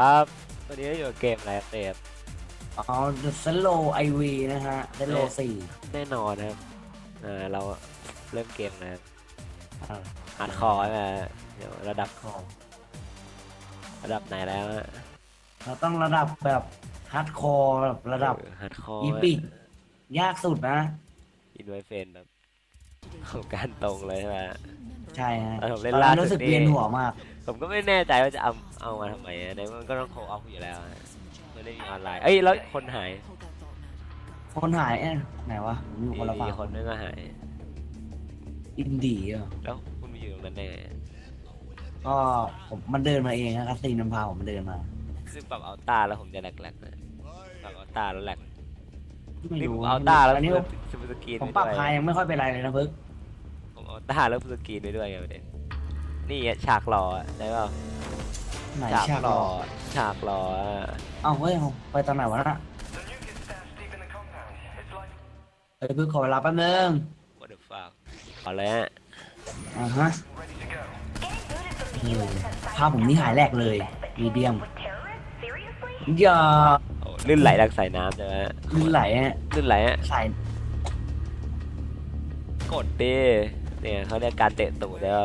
ครับวันนี้อยู่กับเกมอะไรครับเตฟอ๋อ The Solo IV นะฮะ Solo สี่แน่นอนนะครับอ่าเราเริ่มเกมนะครับอ่าฮาร์ดคอร์ใช่ไหมเดี๋ยวระดับของระดับไหนแล้วฮะเราต้องระดับแบบฮาร์ดคอร์แบบระดับฮาร์ดคอร์อีปิกยากสุดนะ อินไวเฟนแบบของการตรงเลยใช่ไหมใช่ฮะเออผมเล่นตอนล่านั้นสุดรู้สึกนี่เวียนหัวมาก ผมก็ไม่แน่ใจว่าจะเอาเอามาทำไมอะในเมื่อมันก็ต้องโคออฟอยู่แล้วฮะไม่ได้มีออนไลน์ เอ้ยแล้วคนหายคนหายเอ๊ะไหนวะผมอยู่คนละฝั่มีงคนนึงก็หาย อินดีอะแล้วคุณมาอยู่ตรงนั้นได้ไงก็ผมมันเดินมาเองนะครับซีนมันพาผมมาเดินมาซึ่งปรับเอาตาแล้วผมจะแหลกๆนะปรับเอาตาแล้วแหลกไม่นี่ผรู้มเอาตาแล้วอันนี้สมุดสกรีนผมไปปรับด้วยพายยังไม่ค่อยเป็นไรเลยนะพึกผมเอาตาแล้วสกรีนไปด้วยไงประเด็น นี่อะฉากหล่ออะได้เปล่าไหนฉากฉากหรล่ออฉากหล่ออะเอ้าเฮ้ยไปตอนไหนวะน่ะเฮ้ยพึกขอเวลาแป๊บนึง what the fuck เอาเลยฮะอ่าฮะนี่ภาพผมนี่หายแรกเลย มีเดียมอย่าโอ้ลื่นไหลดังสายน้ำใช่ไหมฮะลื่นไหลฮะลื่นไหลฮะใส่กดดิเนี่ยเขาเรียกการเตะตูดเด้อ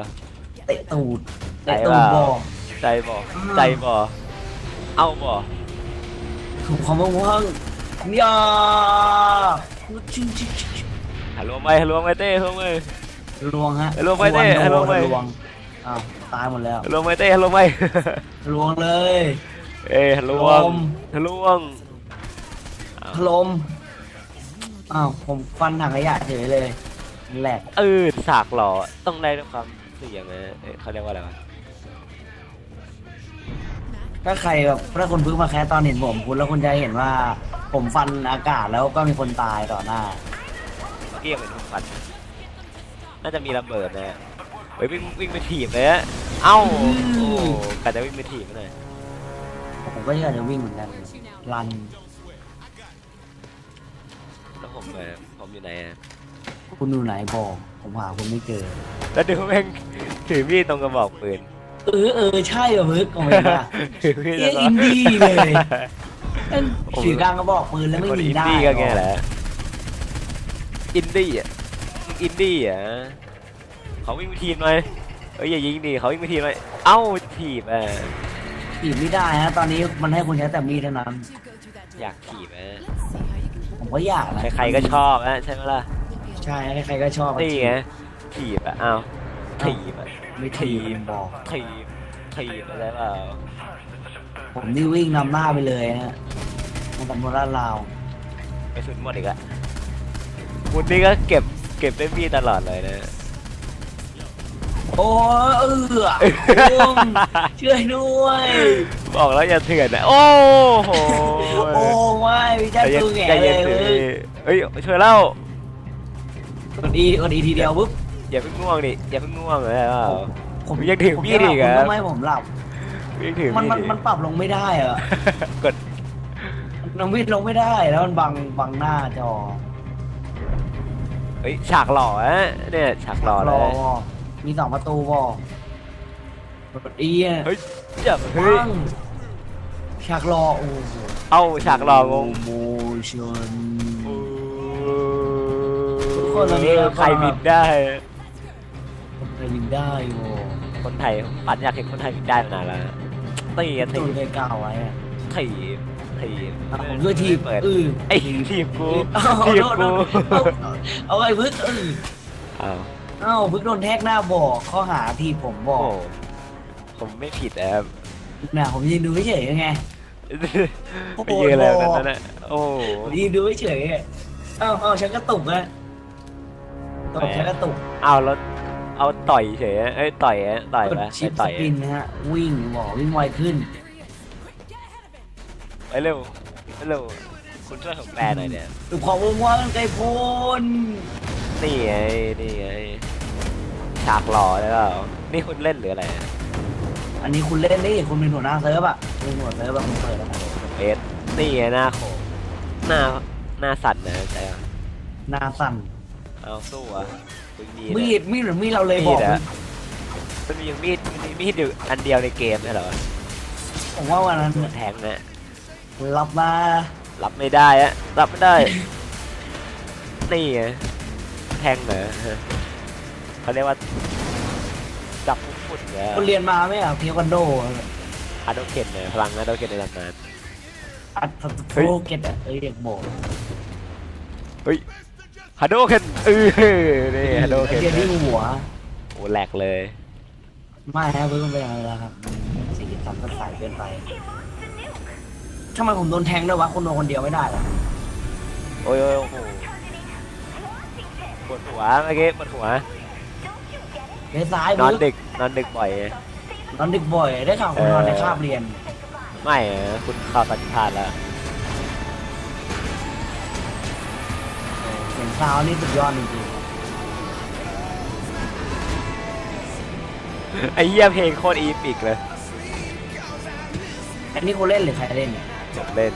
เตะตูดไหนเตะตูดวะบอใจบ่อืมใจบ่เอาบ่ถูกความว่างอย่าชิงชิงชิงฮัลโหลไม่ฮัลโหลไม่เต้ฮัลโหลไม่ลวงฮะลวงไปเต้ควรโดนลวงไปลวงอ้าวตายหมดแล้วฮัลโหลไม่เต้ฮัลโหลไม่ลวงเลย เอ้ยฮัลโหลลมฮัลโหลวงพลมอ้าวผมฟันถังขยะเฉยเลยแหลกเออฉากหล่อต้องได้ด้วยความ เสี่ยงนะเอ้ยเขาเรียกว่าอะไรวะถ้าใครแบบถ้าคนเพิ่งมาแคสตอนเห็นผมคุณแล้วคุณจะเห็นว่า ผมฟันอากาศแล้วก็มีคนตายต่อหน้า เมื่อกี้ยังเป็นทุกฟันน่าจะมีระเบิดนะเฮ้ยวิ่งวิ่งไปถีบเลยฮะเอ้าอืมโอ้กะจะวิ่งไปถีบมันหน่อยผมก็อยากจะวิ่งเหมือนกันรันแล้วผมเออผมอยู่ไหนอะคุณอยู่ไหนบอก ผมหาคุณไม่เจอ แล้วดูแม่งถือมีดตรงกระบอกปืนเออเออใช่เหรอพึกโอ้ยนะถือมีดเอ๊ะแล้วก็ อินดี้เลยเอ้ยผม ถือกลางกระบอกปืนแล้วไม่คนยิอิงนได้ดี้ก็แง่หรอแหละอินดี้อะอินดี้อะเขาวิ่งไปทีมหน่อยเอ้ยอย่ายิงดิเขาวิ่งไปทีมหน่อยเอ้าถีบเออถีบไม่ได้ฮะตอนนี้มันให้คุณใช้แต่มีดเท่านั้น อยากถีบเออผมก็อยากนะใครๆก็ชอบนะใช่ไหมล่ะ ใช่ใครๆก็ชอบนี่ไงถีบอะอ้าวถีบอะไม่ถีบมันบอกถีบถีบอะไรเปล่าผมนี่วิ่งนำหน้าไปเลยฮะมันกับโมราลาวไปสุดหมดอีกละคุณนี่ก็เก็บเก็บได้มีดตลอดเลยนะโอ้ยเอออุ้มช่วยด้วย บอกแล้วอย่าเถื่อนนะโอ้โห โอ้ไม่พี่แจ๊คใจเย็นตัวแง่ใจเลเย็นยสิเว้ยเฮ้ยช่วยเล่า กดอีกดอีทีเดียวปุ๊บอย่าเพิ่งง่วงดิอย่าเพิ่งง่วงเลยเปล่าผมยังถือมีดอีกเหรอ ผมจะหลับคุณทำไมผมหลับ วิ่งถือมันมีมันดมันปรับลงไม่ได้เหรอกดน้องวิดลงไม่ได้แล้วมันบังบังหน้าจอเฮ้ยฉากหล่ออะเนี่ยฉากหล่อเลรอยวอมีสองประตูวอดอีอะเฮ้ยอย่าเฮ้ยปังฉากรอโอ้โหเอ้าฉากหล่องง โมชั่นโอ้ทุก คนตอนนี้เราก็ใครบินได้เคยบินได้โว้คนไทยปันอยากเห็นคนไทยบินได้มานานแล้วตีกันตูตีนเคยกล่าวไว้อะถีบถีบอะผมด้วยทีบเปิดเออไอ้ทีบกูเอาทีบโดนกูเอาเอาไอ้พึกเอออ้าวเอ้าพึกโดนแท็กหน้าบอกข้อหาทีบผมบโอ้อกโหผมไม่ผิดนะครับเนี่ยผมยืนดูเฉยๆไงโอ้โหไปยืนอะไรแบบนั้นนะโอ้โหผมยืนดูเฉยๆไงเอ้าเอ้าฉันกระตุกนะ ตกฉันกระตุกเอาแล้วเอาต่อยเฉยเอ้ยต่อยอะต่อยกดไปชิปไปสต่อยปินนะฮะ วิ่งบอกวิ่งไวขึ้น ไปเร็วไปเร็วคุณช่วยผมแปลหน่อยเนี่ยดูความว่างว่างไกลโพ้นนี่ไงนี่ไงฉากหล่อเลยเปล่านี่คุณเล่นหรืออะไรอันนี้คุณเล่นนี่คุณเป็นหัวหน้าเซิร์ฟอะคุณเป็นหัวเซิร์ฟแบบคุณเปิดแล้วนะเอสนี่ไงหน้าโขงหน้าหน้าสั่นนะใช่ปะหน้าสั่น เอาสู้อะคุณมีมีเนี่ยดมีดหรือมีดเราเลยมีบอกดอะมันมีมีดมันมีมีดอยู่อันเดียวในเกมใช่เหรอผมว่าวันนั้นแทงนะรับมารับไม่ได้อะรับไม่ได้ นี่ไงแทงเหรอเขาเรียกว่าจับฟุตเหรอคุณเรียนมาไหมอะเทควันโดอาโดเคนเนี่ยพลังอาโดเคนในตำนาน อัดเฮ้ยโปรเกตอะเอ้ยเด็กโบกเฮ้ย ฮาโดเคนเออนี่ฮาโดเคนเรียนที่หัวโอ้แหลกเลย ไม่ฮะเพิ่งไปยังไงแล้วครับสีสันสดใสเกินไปทำไมผมโดนแทงด้วยวะคุณโดนคนเดียวไม่ได้เหรอโอ้ยโอ้ยโอ้โหปวดหัวเมื่อกี้ปวดหัวเลี้ยวซ้ายนอนบึ๊กดึกนอนดึกบ่อยนอนดึกบ่อยได้ข่าวคุณนอนในคาบเรียน ไม่อะคุณเข้าปฏิภาณแล้ว ซาวนี่สุดยอดจริงไอ้เหี้ยเพลงโคตรอีปิกเลยๆอันนี้คุณเล่นหรือใครเล่นเนี่ยผมเล่น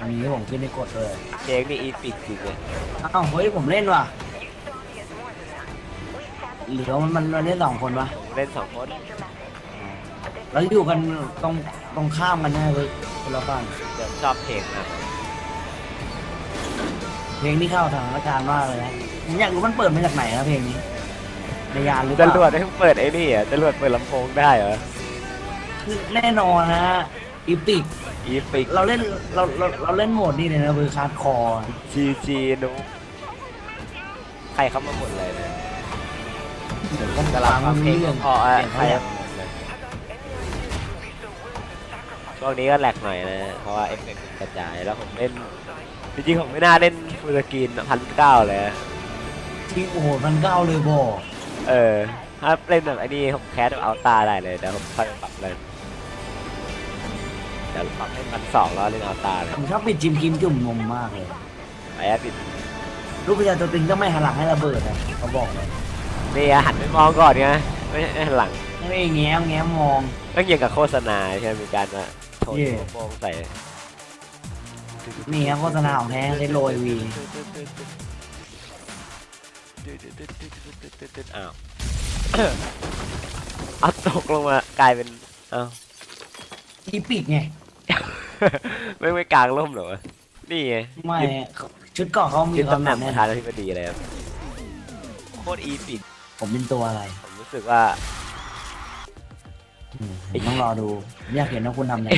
อันนี้ผมขึ้นในกดเลยเพลงนี่อีปิกจริงเลยอ้าวเฮ้ยผมเล่นว่ะเหลือมันมันมันเล่นสองคนวะผมเล่นสองคนแล้วอยู่กันตรงตรงข้ามกันนะเว้ยคนละฝั่งเดี๋ยวชอบเพลงมากเพลงที่เข้าทางอาการมากเลยนะผมอยากรู้มันเปิดมาจากไหนนะเพลงนี้ในยานหรือเปจล่ารวดให้เปิดไอ้นี่อะจรวดเปิดลำโพงได้เหรอคือแน่นอนนะฮะอีปิกอีปิกเราเล่นเราเราเราเล่นโหมดนี่เลยนะเบอร์คาร์ดคอร์ จีจีนุใครเข้ามาหมดเลยนะเดี๋ยวก็กำลังฟัฟังเพลงเรื่องพอๆอะเสียงใครเขาอยาเข้ากมาหมดเลยช่วงนี้ก็แหลกหน่อยนะเพราะว่าเอฟเฟกต์มันกระจายแล้วผมเล่นจริงๆผมไม่น่าเล่น ฟูลสกรีนพันเก้าเลยอะที่โอ้โหมันเก้าเลยบอกเออ ถ้าเล่นแบบไอ้นี่ผมแคสแบบเอาตาได้เลยเดี๋ยวผมค่อยปรับเลยเดี๋ยวปรับให้พันสองแล้วเล่นเอาตาเลยผมชอบปิดจิมคิมจุ่มนมมากเลยไปแอดปิดลูกประชาตัวตึงก็ไม่หันหลังให้ระเบิดนะเขาบอกเลยนี่อะหันไปมองก่อนไงไม่ใช่หันหลังไม่แง้มแง้มมองก็เกี่ยวกับโฆษณาใช่ไหมมีการมาโทนเย่โปงใส่ นี่ครับโฆษณาของแท้ใช้โรยวีอ้าวเอาตกลงมากลายเป็นอ้าวอีปิกไงไม่ไม่กลางร่มเหรอวะนี่ไงไม่ชุดเกราะเขามียึดความตำแหหน่นังกปแน่ระนธานาธิบดีเลยครับโคตรอีปิกผมเป็นตัวอะไร ผมรู้สึกว่าอืมผมต้องรอดู อยากเห็นว่าคุณทำอะไร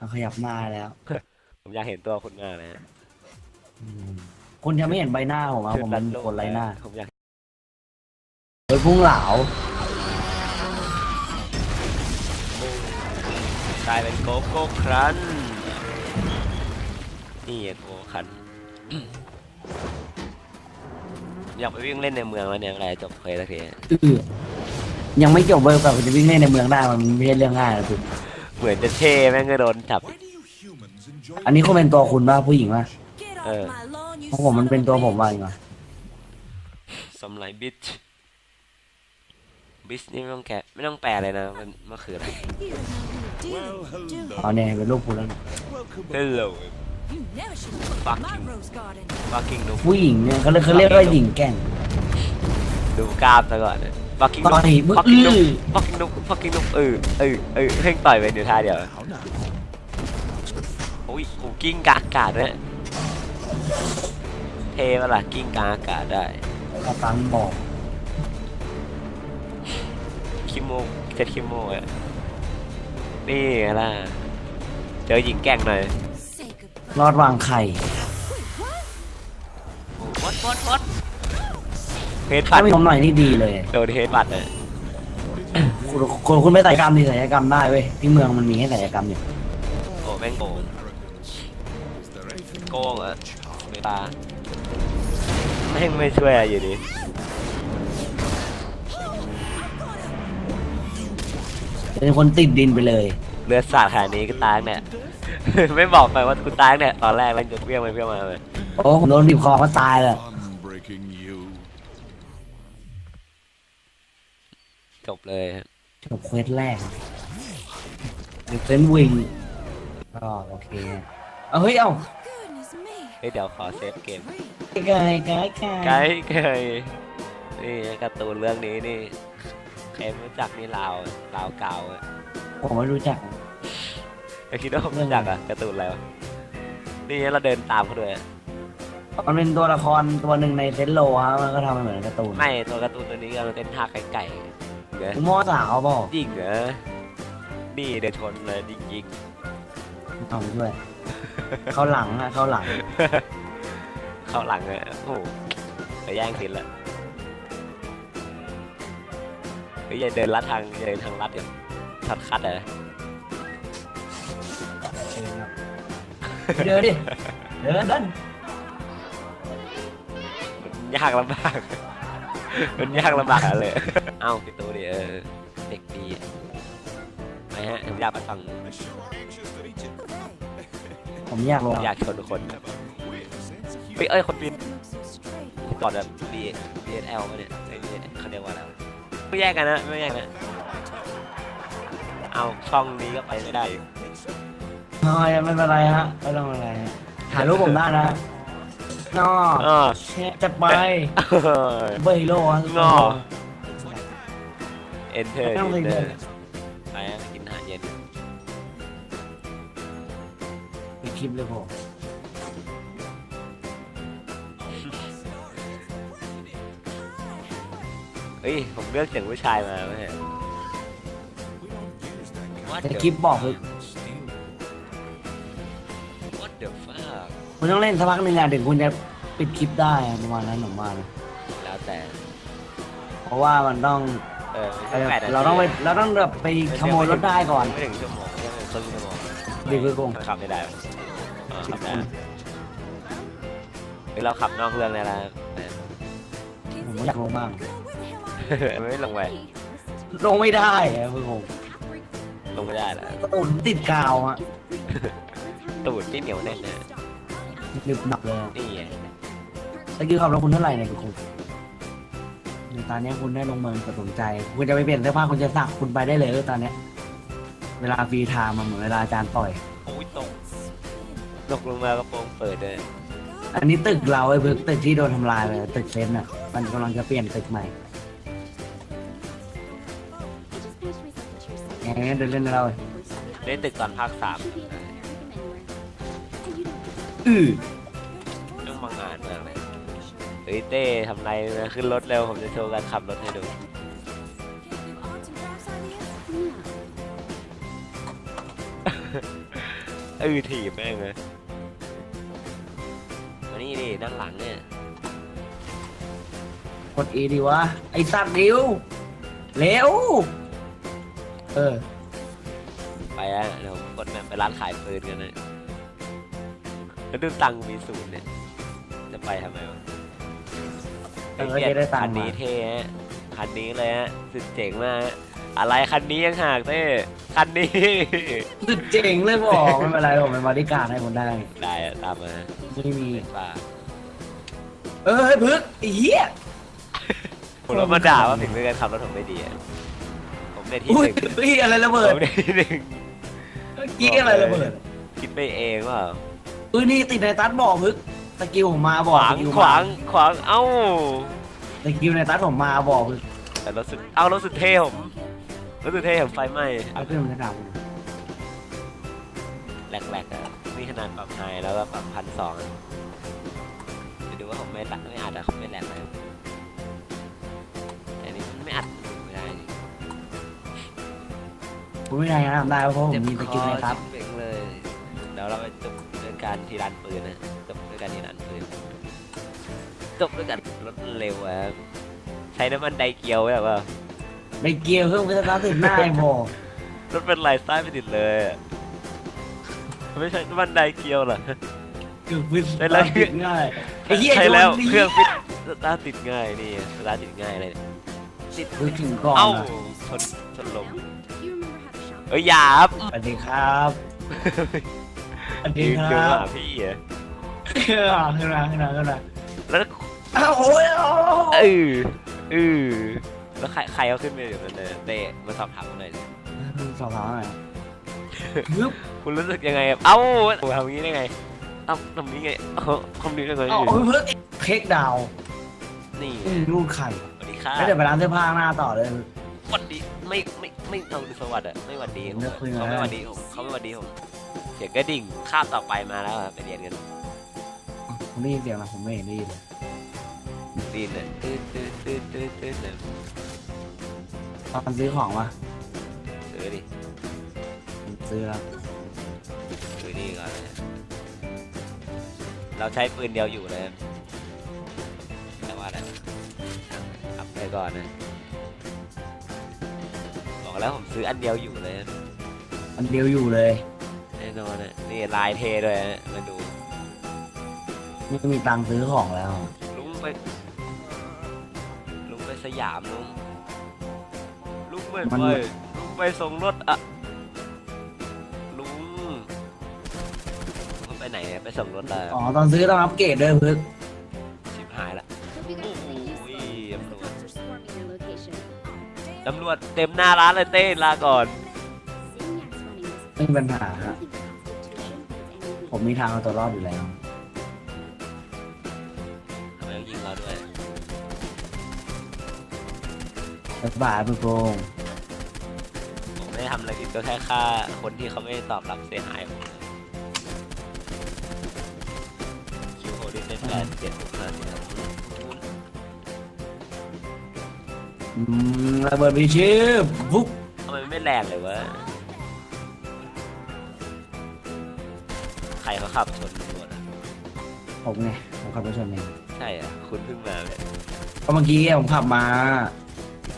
เขาขยับหน้าแล้ว ผมอยากเห็นตัวคุณมากเลยฮะอืมคุณจะไม่เห็นใบหน้าผมอะผมเป็นคนไร้หน้าผมอยากโดยพุ่งเหลากลายเป็นโกโก้ครันนี่ไงโกโก้ครัน อยากไปวิ่งเล่นในเมืองแล้วเนี่ยอะไรจบเคยสักที อื้อยังไม่จบเบอร์แบบจะวิ่งเล่นในเมืองได้มันไม่ใช่เรื่องง่ายนะคุณ เหมือนจะเท่แม่งก็โดนจับ อันนี้เขาเป็นตัวคุณป่ะผู้หญิงป่ะเออ เพราะผมมันเป็นตัวผมว่าอย่างไรสมไลบิชบิชนี่ไม่ต้องแกะไม่ต้องแปลเลยนะ มันมันคืออะไร เอาเนี่ยเป็นรูปคุณแล้ว Hello You never should have put Fuck my you. rose garden. fucking นูผู้หญิงเนี่ยเขาเรียกเขาเรียกว่าหญิงแกร่งดูกล้ามซะก่อนนะ fucking ต่อยนูมึง fucking นูอื้อ fucking นู fucking นูเออเออเออเพ่งต่อยไปเดี๋ยวท่าเดียวโอ้ยโอ้กิ้งกลางอากาศด้วยเท่ปะล่ะกิ้งกลางอากาศได้กัปตันบอกคิโมเจ็ดคิโมอะนี่ไงล่ะเจอหญิงแกร่งหน่อย Say goodbye. รอดวางไข่วัดวัดวัด เฮดปัถ้าดมีผมหน่อยนี่ดีเลยโดนเฮดปัดเลยคุณคุณคุณไม่ศัลยกรรมดีศัลยกรรมได้เว้ยที่เมืองมันมีให้ศัลยกรรมอยู่โอ้แม่งโกงโกงอะเวลาแม่งไม่ช่วยอะอยู่ดีเป็นคนติดดินไปเลยเลือดสาดขนาดนี้ก็ตายเนี่ย ไม่บอกไปว่ากูตายเนี่ยตอนแรกแล้วจะเปี้ยงไปเปี้ยงมาเลยโอ้ผมโดนบีบคอก็ตายเลย Unbreaking you. จบเลยฮะจบเควสแรกดิเฟนวิงก็โอเคเอาเฮ้ยเอ้า Goodness me. เฮ้ยเดี๋ยวขอเซฟเกมไกายกายกายไกด์เคยนี่การ์ตูนเรื่องนี้นี่ใครไม่รู้จักนี่ลาวลาวเก่าอะผมไม่รู้จักไอคิดว่าผมรู้จักอะการ์ตูนอะไรวะนี่เราเดินตามเขาด้วยอะมันเป็นตัวละครตัวหนึ่งในเซนโลฮะมันก็ทำเหมือนการ์ตูนไม่ตัวการ์ตูนตัวนี้กำลังเต้นท่าไก่ไก่ เหรอคุณพ่อสาวบอกยิงเหรอนี่เดินชนเลยยิงยิงเอาไปด้วย เขาหลังอะเขาหลังเข้าหลังอะโอ้โหจะแย่งสินละเฮ้ยอย่าเดินลัดทางอย่าเดินทางลัดเดี๋ยวชัดคัดเลยเดินดิเดินเดิน ยากลำบาก มันยากลำบากเลย เอ้าปิดตู้ดิเออเด็กดีอะไปฮะผมอยากไปฟังผมอยากลงอยากชนทุกคนเฮ้ยเอ้ยคนปีน Look so straight. ก่อนแบบ B B S L มาเนี่ยไอ้นี่เขาเรียกว่าอะไรวะไม่แยกกันนะไม่แยกนะเอาช่องนี้ก็ไปไม่ได้น้อยไม่เป็นไรฮะไม่ต้องอะไรฮะถ่ายรูปผมได้นะ นออ๋อแชะจะไปเบย์โลฮะงอเอนเตอร์ไม่ต้องเอนเลยเตอร์ไปฮะกินอาหารเย็นมีคลิปเลยผมเฮ้ย ผมเลือกเสียงผู้ชายมาไม่ใช่ What แต่ the คลิปบอกเลย What the fuck คุณต้องเล่นสักพักหนึ่งอะถึงคุณจะปิดคลิปได้อะประมาณนั้นผมว่านะแล้วแต่ เพราะว่ามันต้องเออเออแปดนทีเราต้องไปเราต้องแบบไปขโมยรถได้ก่อน ไม่ถึงชั่วโมงไม่ถึงครึ่งชั่วโมงดีคือคงขับไม่ได้อ๋อขับได้เฮ้ยเราขับนอกเรื่องเลยนะผมอยากลงบ้างไม่ลงไปลงไม่ได้อะคือผมลงไม่ได้แล้วตุ่นติดกาวอะตูดที่เหนียวแน่นเลย หนึบหนับเลยนี่ไงตะกี้ขับรถคุณเท่าไหร่เนี่ยคุณในตอนนี้คุณได้ลงเมืองตัดสนใจ คุณจะไปเปลี่ยนเสื้อผ้าคุณจะสักคุณไปได้เลยตอนเนี้ย เวลาฟรีไทม์มันเหมือนเวลาอาจารย์ต่อย โอ้ยตกตกลงมากระโปรงเปิดเลยอันนี้ตึกเราไอ้เพิ่งตึกที่โดนทำลายไปตึกเซนต์อะ มันกำลังจะเปลี่ยนตึกใหม่อย่างนี้เดินเล่นได้เราเลยเล่นตึกตอนภาคสาม อือต้องมางานมากเลยเฮ้ยเต้ทำไรนะขึ้นรถเร็วผมจะโชว์การขับรถให้ดู เออถีบแม่งเลยมานี่ดิด้านหลังเนี่ยกดอีดีวะ ไอ้สัตว์เร็วเร็ว เออ ไปอะเดี๋ยวผมกดแมปไปร้านขายปืนกันนะ แล้วดูตังค์มีศูนย์เนี่ย จะไปทำไมวะเออจะได้ตังค์คันนี้มาเท่ฮะคันนี้เลยฮะ สุดเจ๋งมากฮะอะไรคันนี้ยังหากเต้คันนี้ สุดเจ๋งเลยบอกไม่เป็นไรผมเป็นบริการให้คนได้ได้อะตามมาไม่มีเป็นป่าเออเฮ้ยพึกไอ้เหี้ย ผมรถมาด่าว่าถึงเรื่องการขับรถผมไม่ดีอะผมได้ที่อุ้หยนึ่งเฮ้ยอะไรระเบิผดมได้ที่หนึ่งเมื่อกี้อะไรระเบิด คิดไปเองว่าเอ้ยนี่ติดในตัดบอกพึกสกิลผมมาบขอกวางสกิลขวางขวางเอ้าสกิลในตัดผมมาบอกพึกแต่รถสุดเอารถสุดเท่ผมรถสุดเท่ผมไฟไหม้เอาขึ้นมาถามผมแหลกๆอะนี่ขนาดปรับไฮแล้วก็ปรับพันสองจะดูว่าผมไม่ตัดไม่อัดอะเขาไม่แหลกเลยแต่อันนี้มันไม่อัดไม่ได้ผมไม่ได้นะทำได้เพราะผมมีสกิลในตัด เจ็บคอเจ็บเป่งเลยเดี๋ยวเราไปจบด้วย การที่ร้านปืนนะจบด้วยการที่ร้านปืนจบด้วยการรถเร็วอะครับใช้น้ำมันไดเกียวแบบว่าในเกียร์เครื่องพิจารณาติดหน้าไอ้บอกรถเป็นลายซ้ายไม่ติดเลยอะไม่ใช่น้ำมันไดเกียวเหรอคือพิจได้ารแล้ณาวติดง่ายไอ้เหี้ยใช่แล้วโดนดีเครื่องฟิตสตาร์ทติดง่ายนี่สตาร์ทติดง่ายเลยติดพึกถึงก่อนเอ้าอะชนชนลมเอ้ยหยาบ สวัสดีครับ สวัสดียืนคดูรับหาพี่อะขึ้นมาขึ้นมาขึ้นมาขึ้นมาแล้วอ้าวโอ้ยโอ้เออเออแล้วใครใครเอาขึ้นไปอยู่นั่นเลยเต้มาสอบถามผมหน่อยสิสอบถามหน่อยฮึบคุณรู้สึกยังไงครับเอ้าทำอย่างนี้ได้ไงเอ้าทำอย่างนี้ไงเอ้าทำนี้ได้ไงเอาเอาเพิ่งเค้กดาวนี่อืมรูดไข่สวัสดีค่ะแล้วเดี๋ยวไปร้านเสื้อผ้าหน้าต่อเลย สวัสดีไม่ไม่ไม่เอาสวัสดิ์อะไม่หวัดดีผมเลือกคุยเขามาไม่หวัดดีผมเขาไม่หวัดดีผมเสียงกระดิ่งคาบต่อไปมาแล้วครับไปเรียนกันผมได้ยินเสียงนะผมไม่เห็นได้ยินเลยดีนเลยตื้อตื้อตื้อตื้อตื้อเลยตอนซื้อของวะซื้อดิผมซื้อแล้วซื้อนี่ก่อนเลยเราใช้ปืนเดียวอยู่เลยแต่ว่าอะไรขับไปก่อนนะบอกแล้วผมซื้ออันเดียวอยู่เลย อันเดียวอยู่เลยแน่นอนนะนี่ลายเทด้วยนะมาดูไม่มีตังค์ซื้อของแล้ว ลุงไปลุงไปสยามลุงลุงไปมัน ไปลุงไปส่งรถอะลุงลุงไปไหนอะไปส่งรถละอ๋อตอนซื้อต้องอัปเกรดด้วยพึกชิบหายละ Hope you guys stay useful. Ui, The em luôn. cops are swarming your location. ตำรวจเต็มหน้าร้านเลยเต้ลาก่อน Zinniac's running this ไม่มีปัญหา I don't think ผมมีทางเอาตัวรอดอยู่แล้ว ทำไมต้องยิงเราด้วยสบายพึกโกงผมไม่ได้ทำอะไรผิดก็แค่ฆ่าคนที่เขาไม่ตอบรับเสียหายผมคิวโฮดิเป็นแปดเจ็ดหกห้าสี่สามอืมระเบิดพิชิตวุ๊บทำไมไม่แรงเลยวะ รเขาขับชนตำรวจอะผมไงผมขับรถชนเองใช่อะคุณเพิ่งมาเลยก็เมื่อกี้ผมขับมา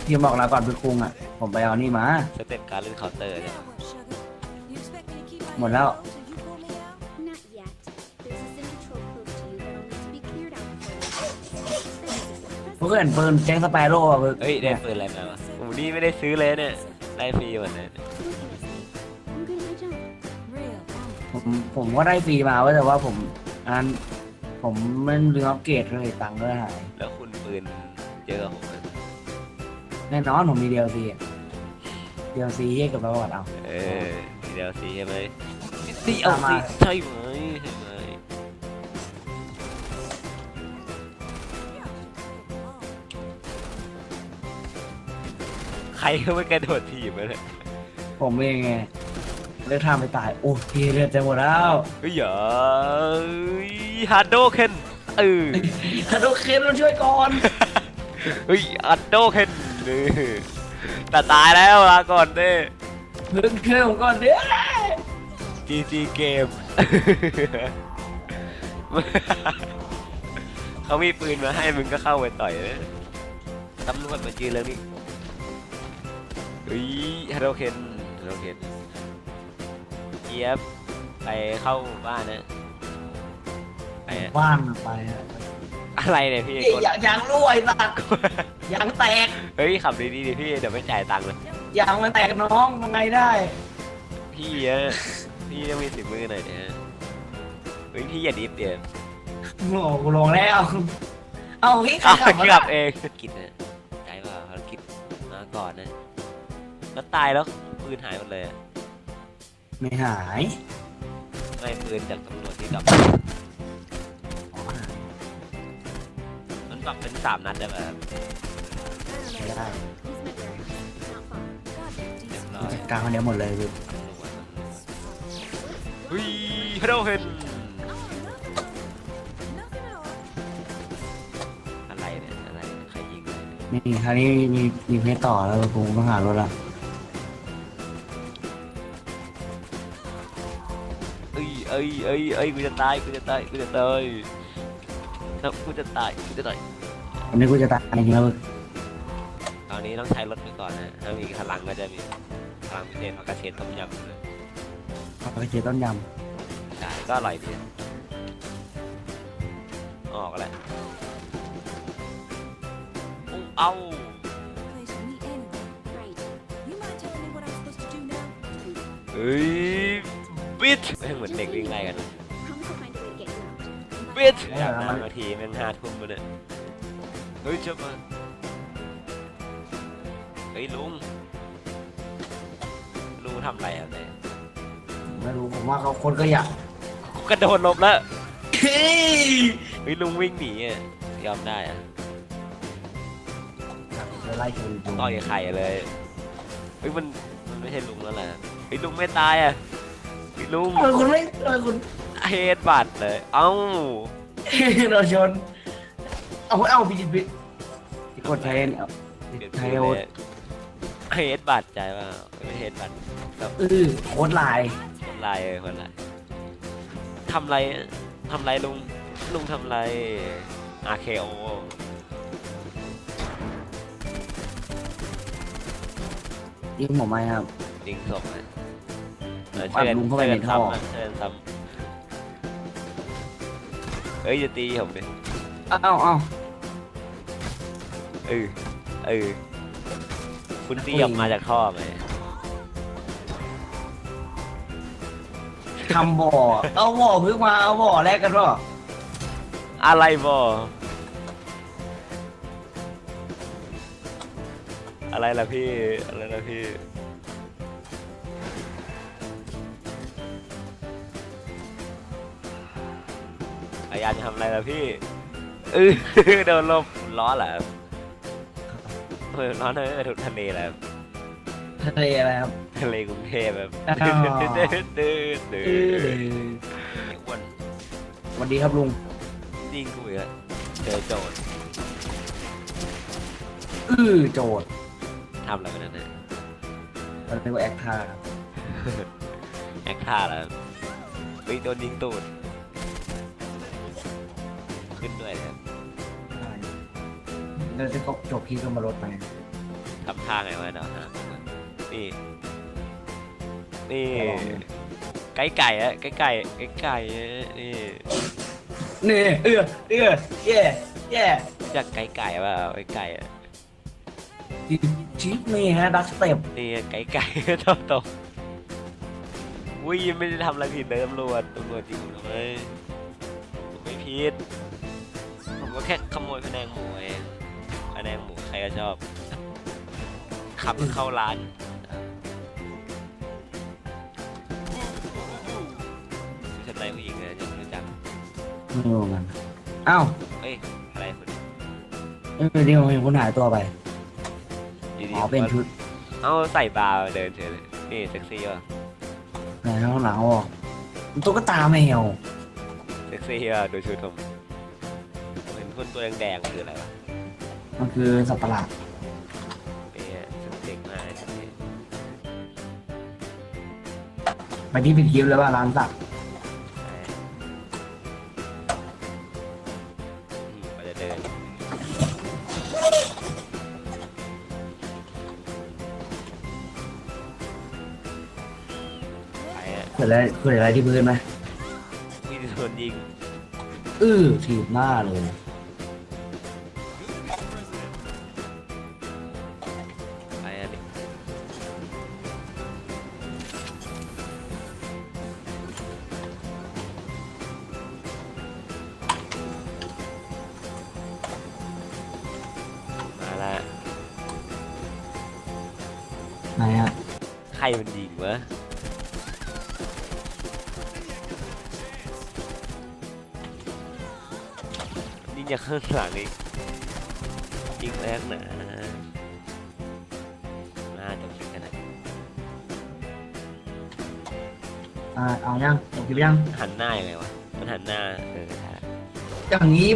พี่บอกลาก่อนพึกคุงอะ ผมไปเอานี่มา สเต็ปการเล่นเคาน์เตอร์เนี่ย Now what, sugar? You expect me to keep my หมดแล้ว head low till you pull me out? Not yet. There's a central close to you that'll need to be cleared out before เพื่อนปืนแจ้งสเปโร่อะพึกเฮ้ยได้ปืนอะไรมาวะโอ้นี่ไม่ได้ซื้อเลยเนี่ยได้ฟรีหมดเลย ผมผมก็ได้ฟรีมาเว้ยแต่ว่าผมอันนั้นผมไม่ลืมอัปเกรดเลยตังค์ก็หายแล้วคุณปืนเยอะกว่าผมอะแน่นอนผมมี DLC อะ DLC เยี่ยกับประวัติเอาเออมีเดลซีใช่ไหมดีเอลตามมาซีใช่ไหมใช่ไหมใครก็ไม่กระโดดถีบมาเลยผมเองไงเลือกทางไปตาย โอ้พี่เลือดจะหมดแล้วเฮ้ยอย่าฮันโดเคนเออคาโดเคนมาช่วยก่อนเฮ้ยฮันโดเคนนี่แต่ตายแล้วลาก่อนเด้เพิ่งช่วยผมก่อนเด้อจีจีเกมเขามีปืนมาให้มึงก็เข้าไปต่อยเลยตำรวจมายืนแล้วนี่เฮ้ยฮัลโหลเคนฮัลโหลเคน เกียบไปเข้าบ้านนะไปอะว่างไปอะอะไรเนี่ยพี่เอ้ยกดยางยางรั่วไอ้สัตว์ยางแตกเฮ้ยขับดีๆดิพี่เดี๋ยวไม่จ่ายตังค์เลยยางมันแตกน้องทำไงได้พี่อะพี่ต้องมีสิบมือหน่อยเนี่ยเฮ้ยพี่อย่าดิฟเดี๋ยวโง่กูลงแล้ว เอาพี่ใครอ้าวขับมากลับเองกินนะใจว่าภารกิจมาก่อนนะแล้วตายแล้วปืนหายหมดเลยอะ ไม่หายไม่ปืนจากตำรวจที่ดรอปมันปรับเป็นสามนัดได้ไหมครับไม่ได้ He's my guy. Not far. เรียบร้อยจัดการคนเดียวหมดเลยคือตำรวจตำรวจเฮ้ยฮัลโหลเฮน Nothing at all. อะไรเนี่ยอะไรเนี่ยใครยิงอะไรเนี่ย นี่คราวนี้มีมีเพจต่อแล้วกูต้องหารถละ เอ้ยเอ้ยเอ้ยเอ้ยกูจะตายกูจะตายกูจะตายครับกูจะตายกูจะตายวันนี้กูจะตายจริงๆแล้วมึงตอนนี้ต้องใช้รถไปก่อนนะถ้ามีพลังก็จะมีพลังพิเศษมากระเชนต้มยำเลยเอาไปเจอต้นยใช่ก็อร่อยดีออกแล้วอู้เอ้า Place for me anyway. Right. You mind telling me what I'm supposed to do now? เฮ้ย บิดไม่เหมือนเด็กวิ่งไล่กัน Promise to find a way to get you out. บิดอยากนั่งนาทีแม่งห้าทุ่มมาเนี่ยเฮ้ยเจ้ามาเฮ้ยลุงลุงทำอะไรอะเนี่ยำไม่รู้ผมว่าเขาคนก็อยากกูกระโดดหลบแล้วเฮ้ยเฮ้ยลุงวิ่งหนีอะยอมได้อะจะไล่ชนต่อยไข่เลยเฮ้ยมันมันไม่ใช่ลุงแล้วแหละเฮ้ยลุงไม่ตายอะเฮ้ย ลุงทำไมคุณไม่ทำไมคุณเฮดบัตเลย เอ้าเราชน เอาเอาพี่จิตพี่กดใช้เนี่ยเปลี่ยนใช้ชื่อโอเลยเฮดบัตใจเปล่าไม่เฮดบัตเออโค้ดไลน์คนไรเออคนไรทำไรทำไรลุงลุงทำไร RKO ยิงผมไหมครับยิงศพนะเออปัดเชิญลุงเข้าไปในท่อซ้ำนะเชิญซ้ำเอ้ยอย่าตีผมดิเอาเอาเออเออคุณตีออกมาจากท่อไหมทำบ่อ เอาบ่อเพิ่งมาเอาบ่อแรกกันวะอะไรบออะไรล่ะพี่อะไรล่ะพี่ ยายามจะทำอะไรล่ะพี่เออโดนลมล้อเหรอครับเออล้อเนยไปถูกทะเลแหละทะเลอะไรครับ ทะเลกรุงเทพแบบอ้าวตื้อตื้อตื้อเออไอ้อ้วนสวัสดีครับลุงยิงกูอีกแล้วเจอโจรอื้อโจทย์ทำอะไรไปนั่นเนี่ยเราเรียกว่าแอคท่าครับแอคท่าแล้วเฮ้ยโดนยิงตูดขึ้น ด้วยเนี่ยเราจะจบพี่ก็มาลดไปทำท่าไงวะเนาะฮะนี่ นี่ลองดูไก่ไก่อะไก่ไก่ไก่ไก่อะนี่นี่เอื้อเอื้อแย่แย่รู้จากไก่ไก่เปล่าไก่ไก่อะชิปนี่ฮะดักสเต็ปนี่ไก่ไก่ตบตบอุ้ยไม่ได้ทำอะไรผิดเลยตำรวจตำรวจจริงผมท ค่ขโมยพะแนงหมูเองพะแนงหมูใครก็ชอบ ขับเข้าร้านชุดชั้นในผู้หญิงเลยยังไม่รู้จักไม่รู้เหมือนกันอ้าวเอ้ยอะไรคุณเออเดี๋ยวเห็นคนหายตัวไปดีอ๋อๆเป็นชุดเอาใส่บาร์เดินเฉยเลยนี่เซ็กซี่ป่ะไหนข้างหลังออกมันตุ๊กตาแมวเซ็กซี่ป่ะดูชุดผมเห็น คนตัวแดงๆคืออะไรวะมันคือสัตว์ประหลาดเนี่ยชุดเด็กมากชุดนี้ไปที่ผิดคลิปแล้วว่าร้านสักใช่อืมไปจะเดินไปอะเกิดอะไรเกิดอะไรที่พื้นไหมมีโดนยิง อื้อถีบหน้าเลย จากข้างหลังอีกยิงแรกหนาน่าจบคลิปกันนะอ่าเอายังจบคลิปยังหันหน้ายังไงวะมันหันหน้าเออใช่อย่างนี้